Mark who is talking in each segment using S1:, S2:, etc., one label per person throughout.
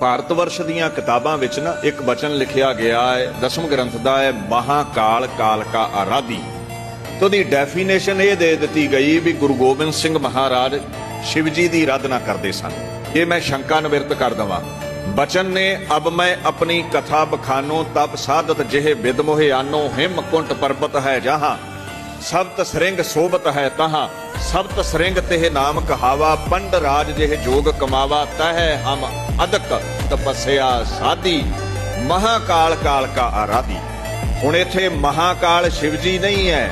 S1: ਭਾਰਤ ਵਰਸ਼ ਦੀਆਂ ਕਿਤਾਬਾਂ ਵਿੱਚ ਨਾ ਇੱਕ ਬਚਨ ਲਿਖਿਆ ਗਿਆ ਹੈ, ਦਸਮ ਗ੍ਰੰਥ ਦਾ ਹੈ, ਮਹਾਕਾਲ ਕਾਲ ਕਾ ਆਰਾਧੀ। ਤੇ ਉਹਦੀ ਡੈਫੀਨੇਸ਼ਨ ਇਹ ਦੇ ਦਿੱਤੀ ਗਈ ਵੀ ਗੁਰੂ ਗੋਬਿੰਦ ਸਿੰਘ ਮਹਾਰਾਜ ਸ਼ਿਵ ਜੀ ਦੀ ਆਰਾਧਨਾ ਕਰਦੇ ਸਨ। ਇਹ ਮੈਂ ਸ਼ੰਕਾ ਨਿਵਰਤ ਕਰ ਦਵਾਂ। ਬਚਨ ਨੇ, ਅਬ ਮੈਂ ਆਪਣੀ ਕਥਾ ਬਖਾਨੋ, ਤਬ ਸਾਧਤ ਜਿਹੇ ਵਿਦ ਆਨੋ, ਹਿਮ ਕੁੰਟ ਪਰਬਤ ਹੈ ਜਹਾਂ। ਸਬਤ ਸਰਿੰਗ ਸੋਬਤ ਹੈ ਤਹਾਂ, ਸਬਤ ਸਰਿੰਗ ਤੇ ਨਾਮ ਕਹਾਵਾ, ਪੰਡ ਰਾਜ ਜਿਹ ਜੋਗ ਕਮਾਵਾ, ਤਹਿ ਹਮ ਅਦਕ ਤਪਸਿਆ ਸਾਧੀ, ਮਹਾਕਾਲ ਕਾਲ ਕਾ ਆਰਾਧੀ। ਹੁਣ ਇੱਥੇ ਮਹਾਕਾਲ ਸ਼ਿਵਜੀ ਨਹੀਂ ਹੈ,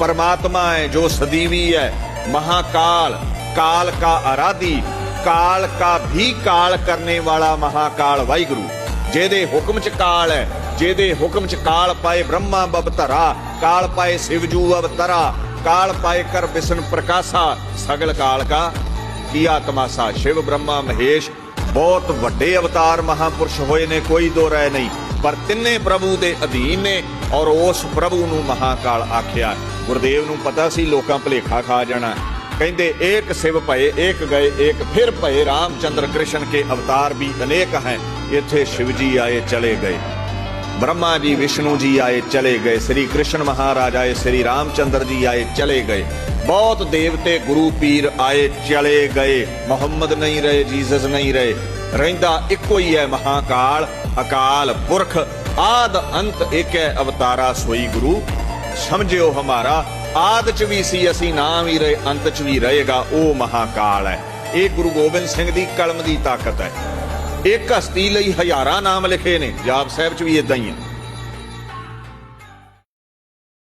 S1: ਪਰਮਾਤਮਾ ਹੈ ਜੋ ਸਦੀਵੀ ਹੈ, ਮਹਾਕਾਲ, ਕਾਲ ਕਾ ਆਰਾਧੀ, ਕਾਲ ਕਾ ਵੀ ਕਾਲ ਕਰਨੇ ਵਾਲਾ ਮਹਾਕਾਲ ਵਾਹਿਗੁਰੂ। ਜਿਹਦੇ ਹੁਕਮ ਚ ਕਾਲ ਹੈ, ਜਿਹਦੇ ਹੁਕਮ ਚ ਕਾਲ ਪਾਏ ਬ੍ਰਹਮਾ ਬਬ ਧਰਾ, ਕਾਲ ਪਾਏ ਸਿਵਜੂ ਅਵਤਰਾ ਕਾਲ ਪਾਏ ਕਰ ਬਿਸ਼ਨ ਪ੍ਰਕਾਸ਼ਾ, ਸਗਲ ਕਾਲ ਕਾ ਕੀਆ ਤਮਾਸਾ ਸ਼ਿਵ ਬ੍ਰਹਮਾ ਮਹੇਸ਼, ਬਹੁਤ ਵੱਡੇ ਅਵਤਾਰ ਮਹਾਪੁਰਸ਼ ਹੋਏ ਨੇ, ਕੋਈ ਦੋ ਰਾਏ ਨਹੀਂ, ਪਰ ਤਿੰਨੇ ਪ੍ਰਭੂ ਦੇ ਅਧੀਨ ਨੇ, ਔਰ ਉਸ ਪ੍ਰਭੂ ਨੂੰ ਮਹਾਕਾਲ ਆਖਿਆ। ਗੁਰਦੇਵ ਨੂੰ ਪਤਾ ਸੀ, ਲੋਕਾਂ ਭਲੇਖਾ ਖਾ ਜਾਣਾ। ਕਹਿੰਦੇ, ਏਕ ਸਿਵ ਭਏ, ਏਕ ਗਏ, ਏਕ ਫਿਰ ਭਏ, ਰਾਮਚੰਦਰ ਕ੍ਰਿਸ਼ਨ ਕੇ ਅਵਤਾਰ ਵੀ ਅਨੇਕ ਹੈ, ਇੱਥੇ ਸ਼ਿਵ ਜੀ ਆਏ ਚਲੇ ਗਏ। ਬ੍ਰਹਮਾ ਜੀ, ਵਿਸ਼ਨੂੰ ਜੀ ਆਏ ਚਲੇ ਗਏ, ਸ੍ਰੀ ਕ੍ਰਿਸ਼ਨ ਮਹਾਰਾਜ ਆਏ, ਸ੍ਰੀ ਰਾਮਚੰਦਰ ਜੀ ਆਏ ਚਲੇ ਗਏ। ਬਹੁਤ ਦੇਵਤੇ ਗੁਰੂ ਪੀਰ ਆਏ ਚਲੇ ਗਏ। ਮੁਹੰਮਦ ਨਹੀਂ ਰਹੇ, ਜੀਸਸ ਨਹੀਂ ਰਹੇ। ਰਹਿੰਦਾ ਇੱਕੋ ਹੀ ਹੈ ਮਹਾਕਾਲ, ਅਕਾਲ ਪੁਰਖ, ਆਦ ਅੰਤ ਇੱਕ ਹੈ ਅਵਤਾਰਾ ਸੋਈ ਗੁਰੂ। ਸਮਝਿਓ ਹਮਾਰਾ ਆਦ ਚ ਵੀ ਸੀ, ਅਸੀਂ ਨਾ ਵੀ ਰਹੇ, ਅੰਤ ਚ ਵੀ ਰਹੇਗਾ, ਉਹ ਮਹਾਕਾਲ ਹੈ। ਇਹ ਗੁਰੂ ਗੋਬਿੰਦ ਸਿੰਘ ਦੀ ਕਲਮ ਦੀ ਤਾਕਤ ਹੈ। ਇੱਕ ਹਸਤੀ ਲਈ ਹਜ਼ਾਰਾਂ ਨਾਮ ਲਿਖੇ ਨੇ, ਜਾਪ ਸਾਹਿਬ ਚ ਵੀ ਇਦਾਂ ਹੀ ਹੈ।